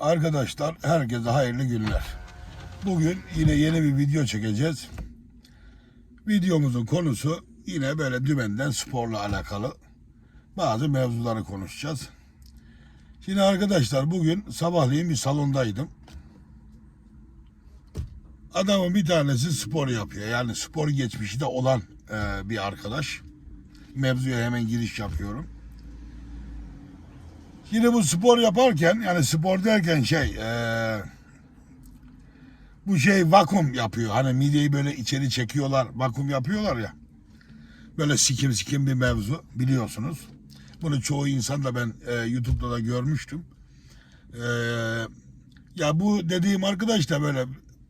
Arkadaşlar herkese hayırlı günler. Bugün yine yeni bir video çekeceğiz. Videomuzun konusu yine böyle dümenden sporla alakalı bazı mevzuları konuşacağız. Şimdi arkadaşlar bugün sabahleyin bir salondaydım. Adamın bir tanesi spor yapıyor. Yani spor geçmişi de olan e, bir arkadaş. Mevzuya hemen giriş yapıyorum. Şimdi bu spor yaparken yani spor derken şey eee, bu şey vakum yapıyor. Hani mideyi böyle içeri çekiyorlar vakum yapıyorlar ya. Böyle sikim sikim bir mevzu biliyorsunuz. Bunu çoğu insan da ben eee, YouTube'da da görmüştüm. Eee, ya bu dediğim arkadaş da böyle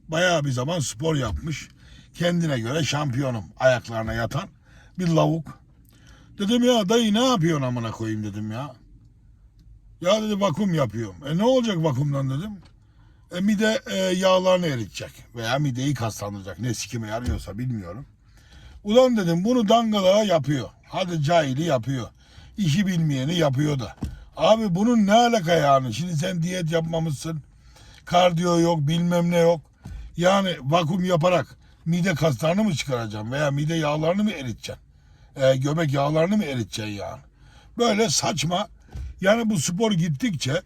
bayağı bir zaman spor yapmış. Kendine göre şampiyonum ayaklarına yatan bir lavuk. Dedim ya dayı ne yapıyorsun amına koyayım dedim ya. Ya dedi vakum yapıyorum. E ne olacak vakumdan dedim. E mide e, yağlarını eritecek. Veya mideyi kaslandıracak. Ne sikime yarıyorsa bilmiyorum. Ulan dedim bunu dangalığa yapıyor. Hadi cahili yapıyor. İşi bilmeyeni yapıyor da. Abi bunun ne alaka yani? Şimdi sen diyet yapmamışsın. Kardiyo yok bilmem ne yok. Yani vakum yaparak mide kaslarını mı çıkaracaksın? Veya mide yağlarını mı eriteceksin? E, göbek yağlarını mı eriteceksin yani? Böyle saçma yani bu spor gittikçe,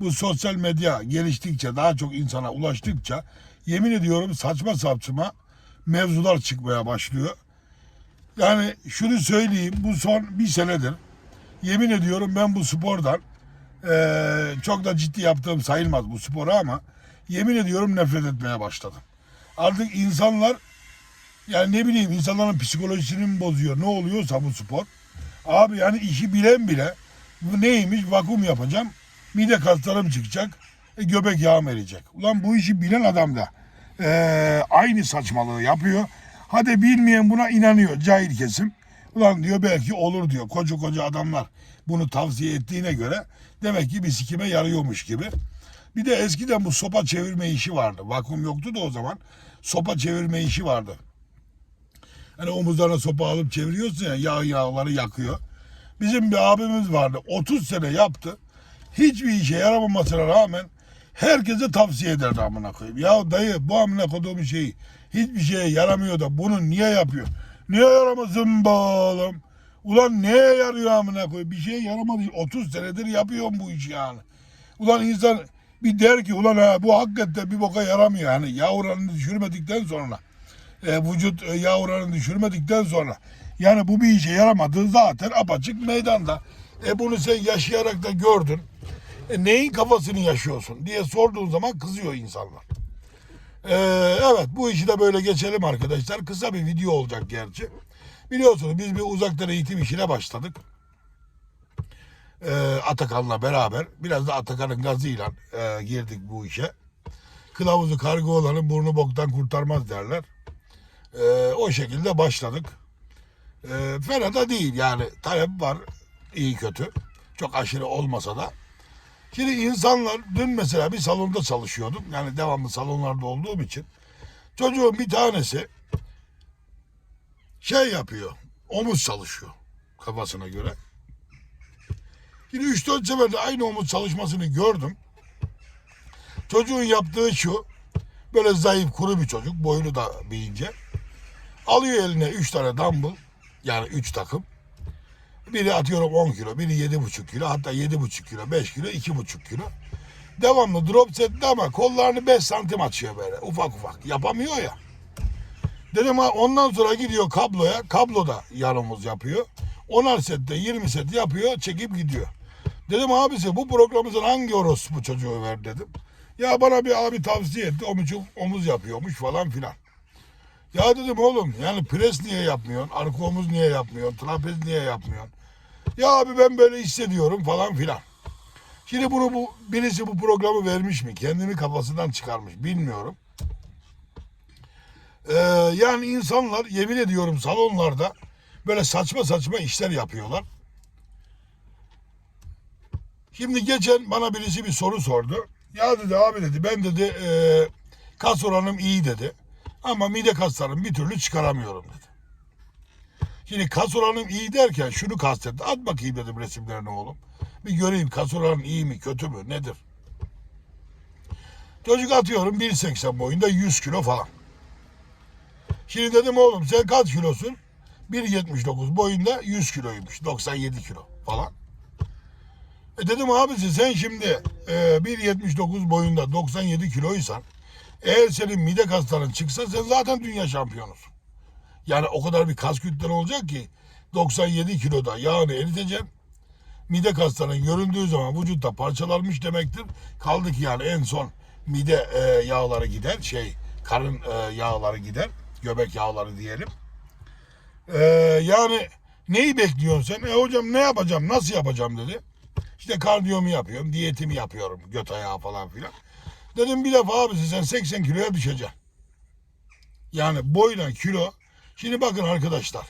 bu sosyal medya geliştikçe, daha çok insana ulaştıkça yemin ediyorum saçma saçma mevzular çıkmaya başlıyor. Yani şunu söyleyeyim, bu son bir senedir yemin ediyorum ben bu spordan eee, çok da ciddi yaptığım sayılmaz bu sporu ama yemin ediyorum nefret etmeye başladım. Artık insanlar yani ne bileyim insanların psikolojisini mi bozuyor ne oluyorsa bu spor. Abi yani işi bilen bile bu neymiş vakum yapacağım. Mide kaslarım çıkacak. E, göbek yağım erecek. Ulan bu işi bilen adam da e, aynı saçmalığı yapıyor. Hadi bilmeyen buna inanıyor cahil kesim. Ulan diyor belki olur diyor. Koca koca adamlar bunu tavsiye ettiğine göre demek ki bir sikime yarıyormuş gibi. Bir de eskiden bu sopa çevirme işi vardı. Vakum yoktu da o zaman. Sopa çevirme işi vardı. Hani omuzlarına sopa alıp çeviriyorsun ya yağ yağları yakıyor. Bizim bir abimiz vardı. 30 sene yaptı. Hiçbir işe yaramamasına rağmen herkese tavsiye ederdi amına koyayım. Ya dayı bu amına koyduğum şey hiçbir şeye yaramıyor da bunu niye yapıyor? Niye yaramasın oğlum? Ulan neye yarıyor amına koyayım? Bir şeye yaramadı. 30 senedir yapıyorum bu işi yani. Ulan insan bir der ki ulan ha bu hakikaten bir boka yaramıyor. Hani yağ oranını düşürmedikten sonra e, vücut e, yağ düşürmedikten sonra yani bu bir işe yaramadığı zaten apaçık meydanda. E bunu sen yaşayarak da gördün. E, neyin kafasını yaşıyorsun diye sorduğun zaman kızıyor insanlar. E, evet bu işi de böyle geçelim arkadaşlar. Kısa bir video olacak gerçi. Biliyorsunuz biz bir uzaktan eğitim işine başladık. E, Atakan'la beraber biraz da Atakan'ın gazıyla e, girdik bu işe. Kılavuzu kargo olanın burnu boktan kurtarmaz derler. E, o şekilde başladık. E, fena da değil yani talep var iyi kötü. Çok aşırı olmasa da. Şimdi insanlar dün mesela bir salonda çalışıyordum. Yani devamlı salonlarda olduğum için. Çocuğun bir tanesi şey yapıyor. Omuz çalışıyor kafasına göre. Şimdi 3-4 sefer de aynı omuz çalışmasını gördüm. Çocuğun yaptığı şu. Böyle zayıf kuru bir çocuk. Boynu da bir ince. Alıyor eline 3 tane dumbbell. Yani 3 takım. Biri atıyorum 10 kilo, biri 7,5 kilo, hatta 7,5 kilo, 5 kilo, 2,5 kilo. Devamlı drop setli ama kollarını 5 santim açıyor böyle ufak ufak. Yapamıyor ya. Dedim ha ondan sonra gidiyor kabloya. Kabloda yan omuz yapıyor. 10'ar sette 20 set yapıyor çekip gidiyor. Dedim abisi bu programımızın hangi orospu çocuğu ver dedim. Ya bana bir abi tavsiye etti omuz, omuz yapıyormuş falan filan. Ya dedim oğlum yani pres niye yapmıyorsun? Arka omuz niye yapmıyorsun? Trapez niye yapmıyorsun? Ya abi ben böyle hissediyorum falan filan. Şimdi bunu bu birisi bu programı vermiş mi? Kendini kafasından çıkarmış bilmiyorum. Ee, yani insanlar yemin ediyorum salonlarda böyle saçma saçma işler yapıyorlar. Şimdi geçen bana birisi bir soru sordu. Ya dedi abi dedi ben dedi e, kas oranım iyi dedi. Ama mide kaslarımı bir türlü çıkaramıyorum dedi. Şimdi kas oranım iyi derken şunu kastetti. At bakayım dedim resimlerini oğlum. Bir göreyim kas oranın iyi mi kötü mü nedir? Çocuk atıyorum 1.80 boyunda 100 kilo falan. Şimdi dedim oğlum sen kaç kilosun? 1.79 boyunda 100 kiloymuş. 97 kilo falan. E dedim abisi sen şimdi e, 1.79 boyunda 97 kiloysan eğer senin mide kasların çıksa sen zaten dünya şampiyonusun. Yani o kadar bir kas kütlen olacak ki 97 kiloda yağını eriteceksin. Mide kasların göründüğü zaman vücutta parçalanmış demektir. Kaldı ki yani en son mide e, yağları gider. Şey karın e, yağları gider. Göbek yağları diyelim. E, yani neyi bekliyorsun sen? E hocam ne yapacağım? Nasıl yapacağım dedi. İşte kardiyomu yapıyorum. Diyetimi yapıyorum. Göt ayağı falan filan. Dedim bir defa abisi sen 80 kiloya düşeceksin. Yani boyla kilo. Şimdi bakın arkadaşlar.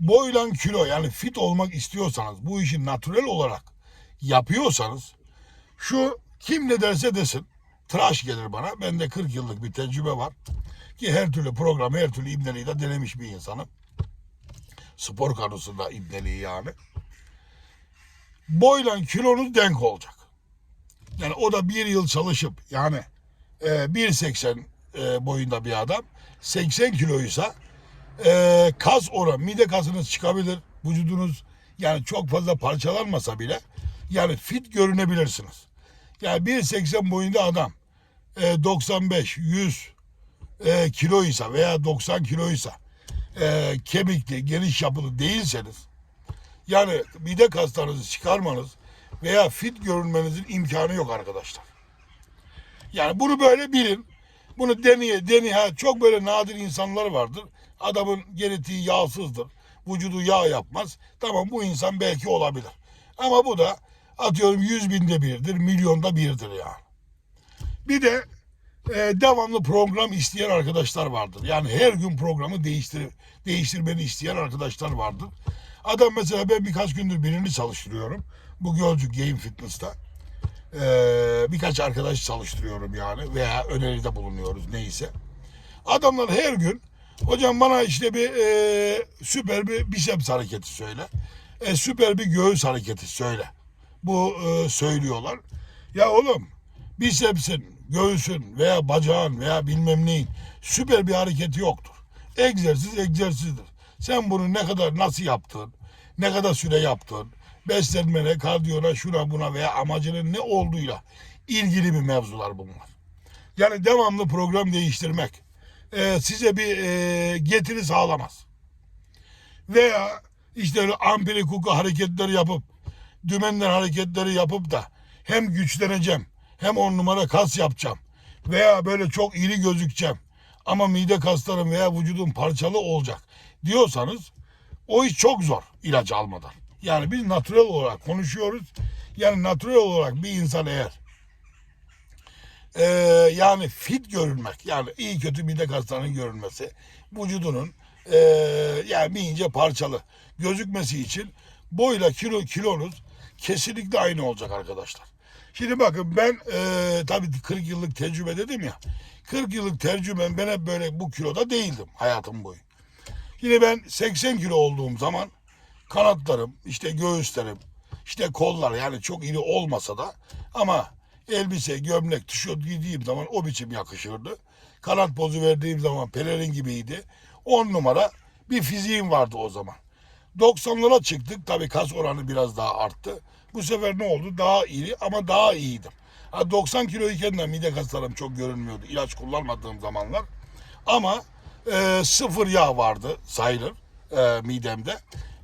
Boyla kilo yani fit olmak istiyorsanız bu işi natürel olarak yapıyorsanız şu kim ne derse desin tıraş gelir bana. Bende 40 yıllık bir tecrübe var. Ki her türlü programı her türlü ibneliği de denemiş bir insanım. Spor konusunda ibneliği yani. Boyla kilonuz denk olacak. Yani o da bir yıl çalışıp yani e, 1.80 e, boyunda bir adam 80 kiloysa e, kas oran mide kasınız çıkabilir. Vücudunuz yani çok fazla parçalanmasa bile yani fit görünebilirsiniz. Yani 1.80 boyunda adam e, 95 100 e, kiloysa veya 90 kiloysa e, kemikli geniş yapılı değilseniz yani mide kaslarınızı çıkarmanız veya fit görünmenizin imkanı yok arkadaşlar. Yani bunu böyle bilin. Bunu deneye deneye çok böyle nadir insanlar vardır. Adamın genetiği yağsızdır. Vücudu yağ yapmaz. Tamam bu insan belki olabilir. Ama bu da atıyorum yüz binde birdir, milyonda birdir yani. Bir de e, devamlı program isteyen arkadaşlar vardır. Yani her gün programı değiştir değiştirmeni isteyen arkadaşlar vardır. Adam mesela ben birkaç gündür birini çalıştırıyorum. Bu Gölcük Game Fitness'ta. Ee, birkaç arkadaş çalıştırıyorum yani veya öneride bulunuyoruz neyse. Adamlar her gün hocam bana işte bir e, süper bir biceps hareketi söyle. E, süper bir göğüs hareketi söyle. Bu e, söylüyorlar. Ya oğlum bicepsin, göğsün veya bacağın veya bilmem neyin süper bir hareketi yoktur. Egzersiz egzersizdir. Sen bunu ne kadar nasıl yaptın, ne kadar süre yaptın, beslenmene, kardiyona, şuna buna veya amacının ne olduğuyla ilgili bir mevzular bunlar. Yani devamlı program değiştirmek e, size bir e, getiri sağlamaz. Veya işte öyle ampili kuka hareketleri yapıp dümenler hareketleri yapıp da hem güçleneceğim hem on numara kas yapacağım veya böyle çok iri gözükeceğim ama mide kaslarım veya vücudum parçalı olacak diyorsanız o iş çok zor ilaç almadan. Yani biz natürel olarak konuşuyoruz. Yani natürel olarak bir insan eğer e, yani fit görünmek yani iyi kötü mide kaslarının görünmesi vücudunun e, yani bir ince parçalı gözükmesi için boyla kilo kilonuz kesinlikle aynı olacak arkadaşlar. Şimdi bakın ben e, tabii 40 yıllık tecrübe dedim ya 40 yıllık tecrübem ben hep böyle bu kiloda değildim hayatım boyu. Yine ben 80 kilo olduğum zaman kanatlarım, işte göğüslerim, işte kollar yani çok iri olmasa da ama elbise, gömlek, tişört giydiğim zaman o biçim yakışırdı. Kanat pozu verdiğim zaman pelerin gibiydi. 10 numara bir fiziğim vardı o zaman. 90'lara çıktık. Tabii kas oranı biraz daha arttı. Bu sefer ne oldu? Daha iri ama daha iyiydim. Ha 90 kiloyken de mide kaslarım çok görünmüyordu. İlaç kullanmadığım zamanlar. Ama e, sıfır yağ vardı sayılır e, midemde.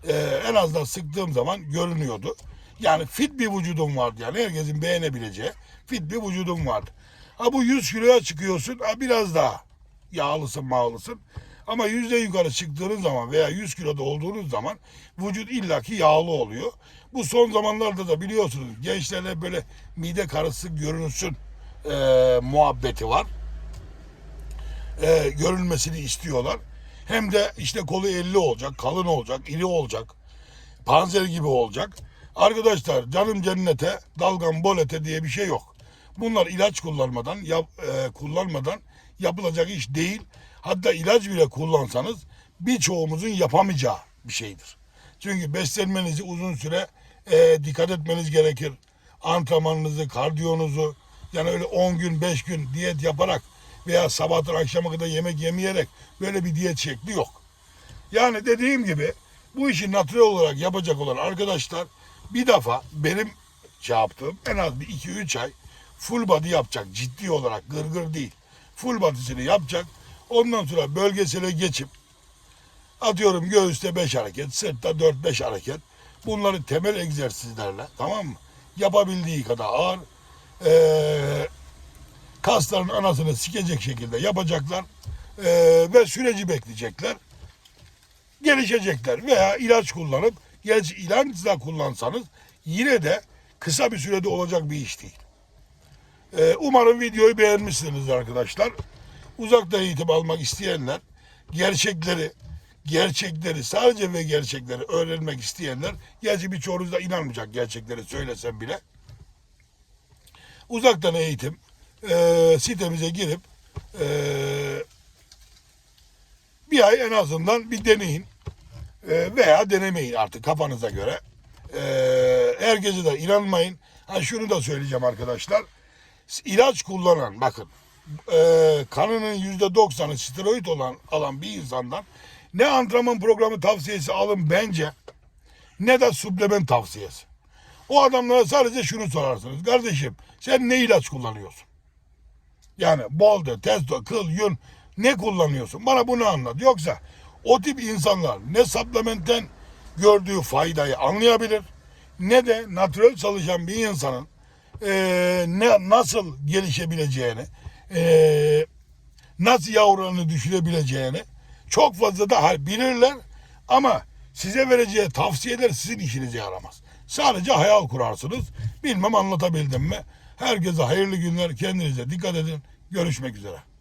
E, en azından sıktığım zaman görünüyordu. Yani fit bir vücudum vardı yani herkesin beğenebileceği fit bir vücudum vardı. Ha bu 100 kiloya çıkıyorsun ha biraz daha yağlısın mağlısın. Ama yüzde yukarı çıktığınız zaman veya 100 kiloda olduğunuz zaman vücut illaki yağlı oluyor. Bu son zamanlarda da biliyorsunuz gençlere böyle mide karısı görünsün e, muhabbeti var e, görülmesini istiyorlar. Hem de işte kolu 50 olacak, kalın olacak, iri olacak, panzer gibi olacak. Arkadaşlar canım cennete, dalgam bolete diye bir şey yok. Bunlar ilaç kullanmadan, yap, e, kullanmadan yapılacak iş değil. Hatta ilaç bile kullansanız birçoğumuzun yapamayacağı bir şeydir. Çünkü beslenmenizi uzun süre e, dikkat etmeniz gerekir. Antrenmanınızı, kardiyonuzu Yani öyle 10 gün 5 gün diyet yaparak veya sabahtan akşama kadar yemek yemeyerek böyle bir diyet şekli yok. Yani dediğim gibi bu işi natürel olarak yapacak olan arkadaşlar bir defa benim şey yaptığım en az bir 2-3 ay full body yapacak ciddi olarak gırgır değil. Full body'sini yapacak. Ondan sonra bölgesele geçip atıyorum göğüste 5 hareket, sırtta 4-5 hareket. Bunları temel egzersizlerle tamam mı? Yapabildiği kadar ağır eee, kasların anasını sikecek şekilde yapacaklar eee, ve süreci bekleyecekler gelişecekler veya ilaç kullanıp gerçi ilaç da kullansanız yine de kısa bir sürede olacak bir iş değil. Ee, umarım videoyu beğenmişsinizdir arkadaşlar. Uzakta eğitim almak isteyenler, gerçekleri, gerçekleri sadece ve gerçekleri öğrenmek isteyenler, gerçi birçoğunuz da inanmayacak gerçekleri söylesem bile. Uzaktan eğitim e, sitemize girip e, bir ay en azından bir deneyin E, veya denemeyin artık kafanıza göre. E, herkese de inanmayın. Ha şunu da söyleyeceğim arkadaşlar. İlaç kullanan bakın e, kanının yüzde doksanı steroid olan alan bir insandan ne antrenman programı tavsiyesi alın bence ne de suplement tavsiyesi. O adamlara sadece şunu sorarsınız. Kardeşim sen ne ilaç kullanıyorsun? Yani bolde, testo, kıl, yün ne kullanıyorsun? Bana bunu anlat. Yoksa o tip insanlar ne supplementten gördüğü faydayı anlayabilir ne de natürel çalışan bir insanın eee, ne nasıl gelişebileceğini, eee, nasıl yavrularını düşürebileceğini çok fazla da bilirler ama size vereceği tavsiyeler sizin işinize yaramaz. Sadece hayal kurarsınız. Bilmem anlatabildim mi? Herkese hayırlı günler. Kendinize dikkat edin. Görüşmek üzere.